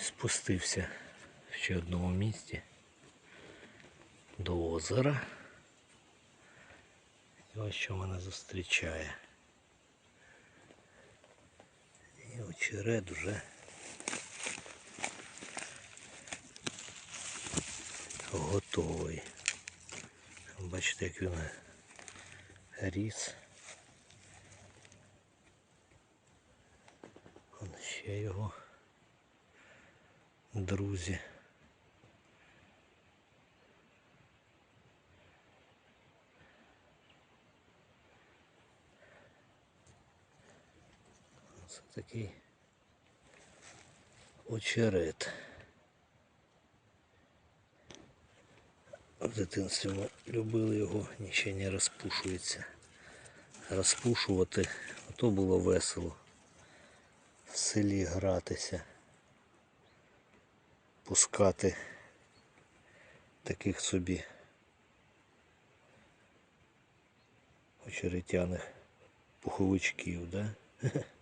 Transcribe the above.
Спустився в ще одному місці до озера. І ось що мене зустрічає. І очерет вже готовий. Бачите, як він ріс. Вон ще його друзі. Це такий очерет. В дитинстві ми любили його, ще не розпушується. Розпушувати, то було весело. В селі гратися, пускати таких собі очеретяних пуховичків, да?